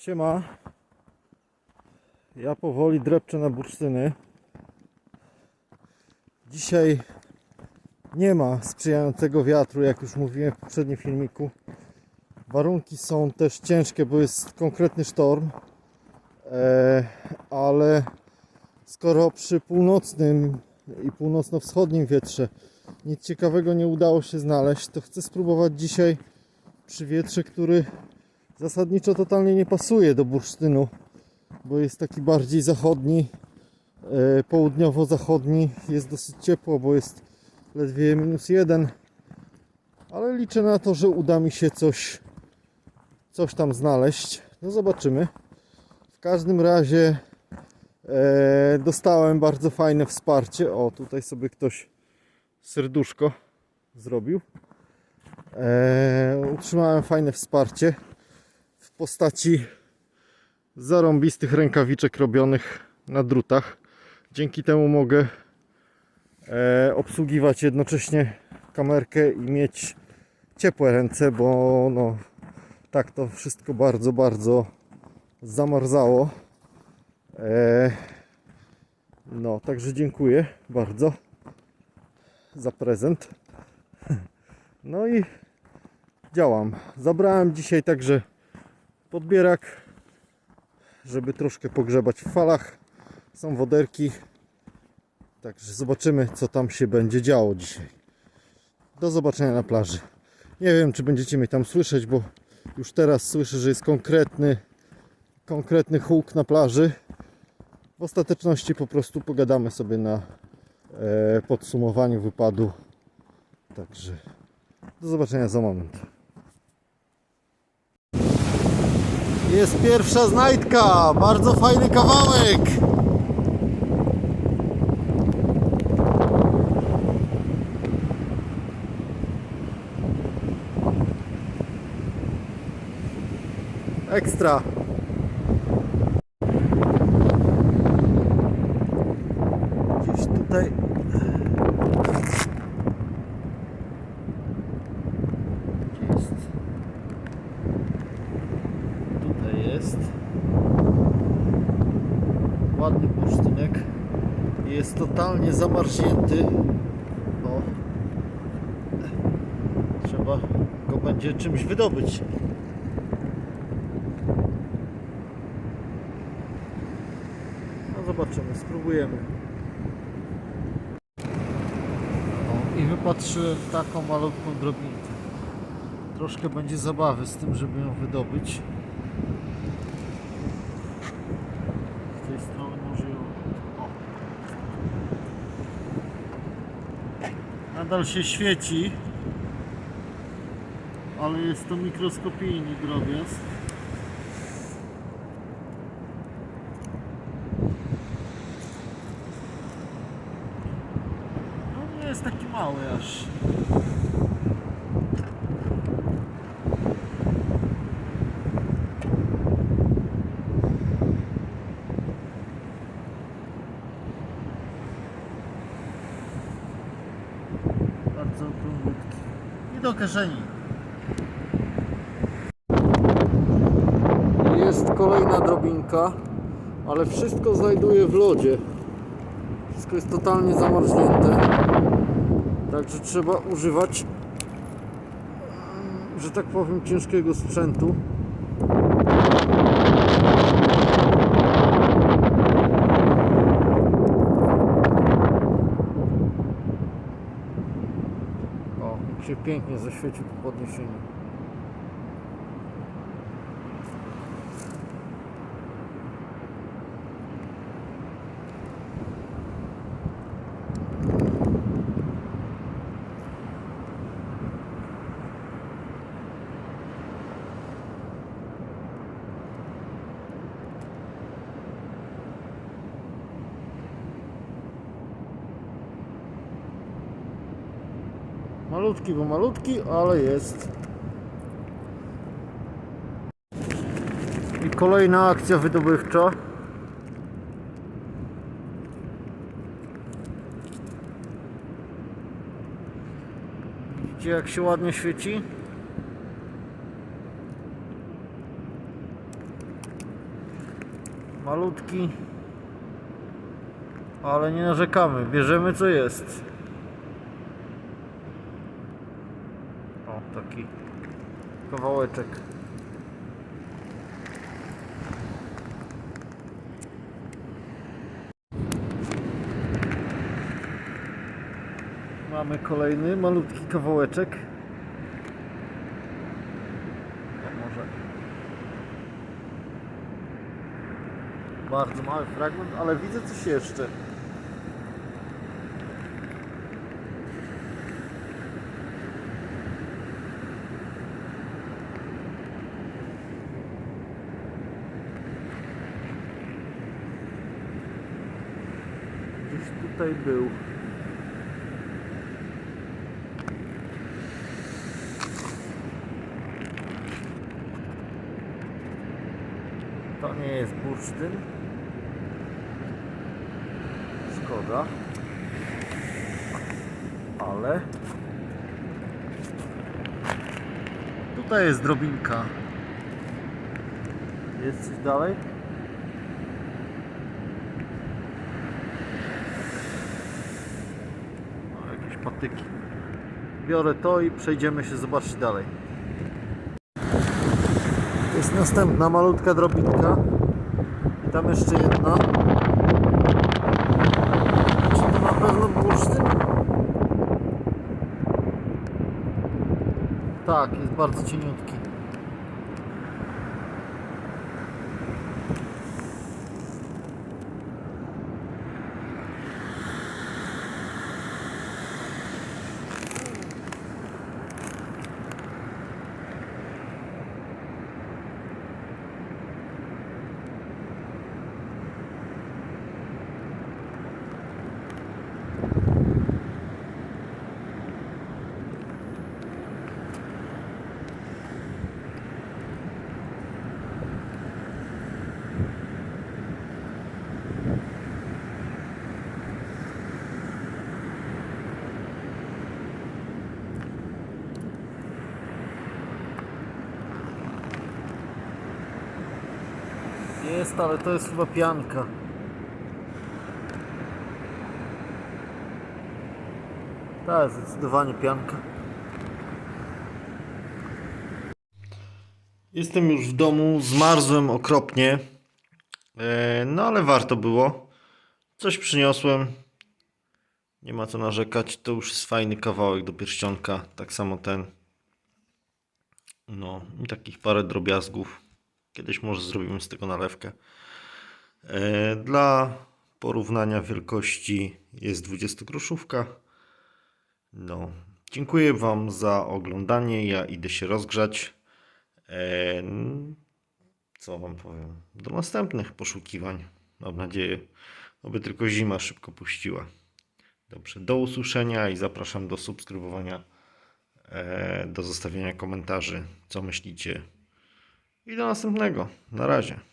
Siema. Ja powoli drepczę na bursztyny. Dzisiaj nie ma sprzyjającego wiatru, jak już mówiłem w poprzednim filmiku. Warunki są też ciężkie, bo jest konkretny sztorm. E, ale skoro przy północnym i północno-wschodnim wietrze nic ciekawego nie udało się znaleźć, to chcę spróbować dzisiaj przy wietrze, który zasadniczo totalnie nie pasuje do bursztynu, bo jest taki bardziej zachodni, e, południowo-zachodni. Jest dosyć ciepło, bo jest ledwie minus jeden, ale liczę na to, że uda mi się coś, coś tam znaleźć. No zobaczymy. W każdym razie e, dostałem bardzo fajne wsparcie. O, tutaj sobie ktoś serduszko zrobił. E, utrzymałem fajne wsparcie postaci zarąbistych rękawiczek robionych na drutach. Dzięki temu mogę e, obsługiwać jednocześnie kamerkę i mieć ciepłe ręce, bo no tak to wszystko bardzo, bardzo zamarzało. E, no, także dziękuję bardzo za prezent. No i działam. Zabrałem dzisiaj także podbierak, żeby troszkę pogrzebać w falach. Są woderki. Także zobaczymy, co tam się będzie działo dzisiaj. Do zobaczenia na plaży. Nie wiem, czy będziecie mnie tam słyszeć, bo już teraz słyszę, że jest konkretny, konkretny huk na plaży. W ostateczności po prostu pogadamy sobie na e, podsumowaniu wypadu. Także do zobaczenia za moment. Jest pierwsza znajdka, bardzo fajny kawałek. Ekstra. Gdzieś tutaj. Gdzie jest? Tutaj jest. Ładny bursztynek. Jest totalnie zamarznięty. O. Trzeba go będzie czymś wydobyć. No zobaczymy, spróbujemy. O, I wypatrzyłem taką malutką drobinkę. Troszkę będzie zabawy z tym, żeby ją wydobyć. Z tej strony może ją... O. Nadal się świeci, ale jest to mikroskopijny drobiazg. No nie jest taki mały aż. Bardzo okrągutki. I do kieszeni. Jest kolejna drobinka, ale wszystko znajduję w lodzie. Wszystko jest totalnie zamarznięte. Także trzeba używać, że tak powiem, ciężkiego sprzętu. швидше по отношению. Malutki, bo malutki, ale jest. I kolejna akcja wydobywcza. Widzicie jak się ładnie świeci? Malutki. Ale nie narzekamy. Bierzemy co jest. Taki kawałeczek. Mamy kolejny malutki kawałeczek. A może bardzo mały fragment, ale widzę coś jeszcze. Gdzieś tutaj był. To nie jest bursztyn. Szkoda. Ale tutaj jest drobinka. Jest coś dalej? Biorę to i przejdziemy się zobaczyć dalej. Jest następna malutka drobinka. I tam jeszcze jedna. Czy to na pewno bursztyn? Tak, jest bardzo cieniutki. Jest, ale to jest chyba pianka. Tak, zdecydowanie pianka. Jestem już w domu, zmarzłem okropnie. E, No ale warto było. Coś przyniosłem. Nie ma co narzekać. To już jest fajny kawałek do pierścionka. Tak samo ten. No i takich parę drobiazgów. Kiedyś może zrobimy z tego nalewkę. E, Dla porównania wielkości jest 20 groszówka. No, dziękuję Wam za oglądanie. Ja idę się rozgrzać. E, Co Wam powiem? Do następnych poszukiwań. Mam nadzieję, aby tylko zima szybko puściła. Dobrze, do usłyszenia i zapraszam do subskrybowania, e, do zostawienia komentarzy, co myślicie. I do następnego. Na razie.